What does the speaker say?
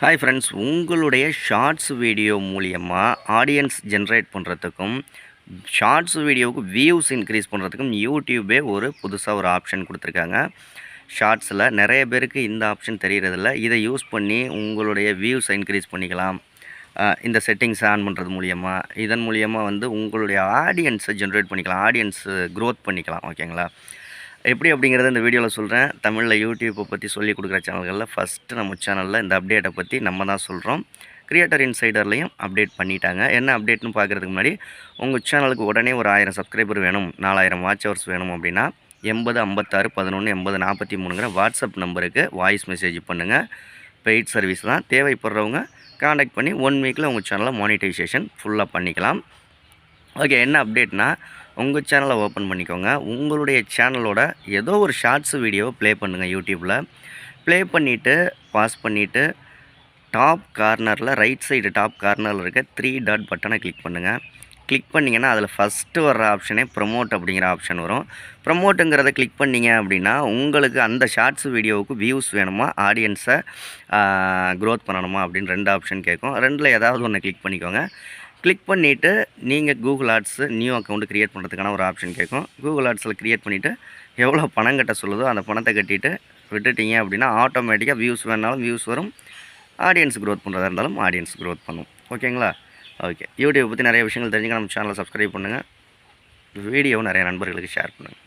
Hi friends உங்களுடைய shorts video மூலியமாக audience generate பண்ணுறதுக்கும் ஷார்ட்ஸ் வீடியோவுக்கு வியூஸ் இன்க்ரீஸ் பண்ணுறதுக்கும் யூடியூபே ஒரு புதுசாக ஒரு ஆப்ஷன் கொடுத்துருக்காங்க. ஷார்ட்ஸில் நிறைய பேருக்கு இந்த ஆப்ஷன் தெரிகிறதில்ல இதை யூஸ் பண்ணி உங்களுடைய வியூஸை இன்க்ரீஸ் பண்ணிக்கலாம். இந்த செட்டிங்ஸ் ஆன் பண்ணுறது மூலியமாக இதன் மூலியமாக வந்து உங்களுடைய ஆடியன்ஸை ஜென்ரேட் பண்ணிக்கலாம். ஆடியன்ஸு க்ரோத் பண்ணிக்கலாம் ஓகேங்களா எப்படி அப்படிங்கிறத இந்த வீடியோவில் சொல்கிறேன் தமிழில் யூடியூப்பை பற்றி சொல்லி கொடுக்குற சேனல்களில் ஃபஸ்ட்டு நம்ம சேனலில் இந்த அப்டேட்டை பற்றி நம்ம தான் சொல்கிறோம் கிரியேட்டர் இன்சைடர்லையும் அப்டேட் பண்ணிட்டாங்க. என்ன அப்டேட்னு பார்க்குறதுக்கு முன்னாடி உங்கள் சேனலுக்கு உடனே ஒரு ஆயிரம் சப்ஸ்கிரைபர் வேணும் நாலாயிரம் வாட்ச் ஹவர்ஸ் வேணும் அப்படின்னா எண்பது ஐம்பத்தாறு பதினொன்று எண்பது நாற்பத்தி மூணுங்கிற வாட்ஸ்அப் நம்பருக்கு வாய்ஸ் மெசேஜ் பண்ணுங்கள் பெய்ட் சர்வீஸ் தான். தேவைப்படுறவங்க காண்டாக்ட் பண்ணி ஒன் வீக்கில் உங்கள் சேனலை மானிட்டைசேஷன் ஃபுல்லாக பண்ணிக்கலாம். ஓகே என்ன அப்டேட்னா உங்கள் சேனலை ஓப்பன் பண்ணிக்கோங்க. உங்களுடைய சேனலோட ஏதோ ஒரு ஷார்ட்ஸ் வீடியோ ப்ளே பண்ணுங்கள் யூடியூப்பில் ப்ளே பண்ணிவிட்டு பாஸ் பண்ணிவிட்டு டாப் கார்னரில் ரைட் சைடு டாப் கார்னரில் இருக்க த்ரீ டாட் பட்டனை கிளிக் பண்ணுங்கள் கிளிக் பண்ணிங்கன்னா அதில் ஃபஸ்ட்டு வர்ற ஆப்ஷனே ப்ரொமோட் அப்படிங்கிற ஆப்ஷன் வரும். ப்ரொமோட்டுங்கிறத கிளிக் பண்ணீங்க அப்படின்னா உங்களுக்கு அந்த ஷார்ட்ஸ் வீடியோவுக்கு வியூஸ் வேணுமா? ஆடியன்ஸை க்ரோத் பண்ணணுமா? அப்படின்னு ரெண்டு ஆப்ஷன் கேட்கும். ரெண்டில் ஏதாவது ஒன்று கிளிக் பண்ணிக்கோங்க. கிளிக் பண்ணிவிட்டு நீங்கள் Google ads new account create பண்ணுறதுக்கான ஒரு ஆப்ஷன் கேட்கும் கூகுள் ஆட்ஸில் க்ரியேட் பண்ணிவிட்டு எவ்வளோ பணம் கட்ட சொல்லுதோ அந்த பணத்தை கட்டிட்டு விட்டுட்டீங்க அப்படின்னா ஆட்டோமேட்டிக்காக வியூஸ் வேணாலும் வியூஸ் வரும். ஆடியன்ஸ் க்ரோத் பண்ணுறதா இருந்தாலும் ஆடியன்ஸ் க்ரோத் பண்ணும். ஓகேங்களா ஓகே யூடியூப் பற்றி நிறைய விஷயங்கள் தெரிஞ்சுக்க நம்ம சேனலை சப்ஸ்கிரைப் பண்ணுங்கள் வீடியோவும் நிறைய நண்பர்களுக்கு ஷேர் பண்ணுங்கள்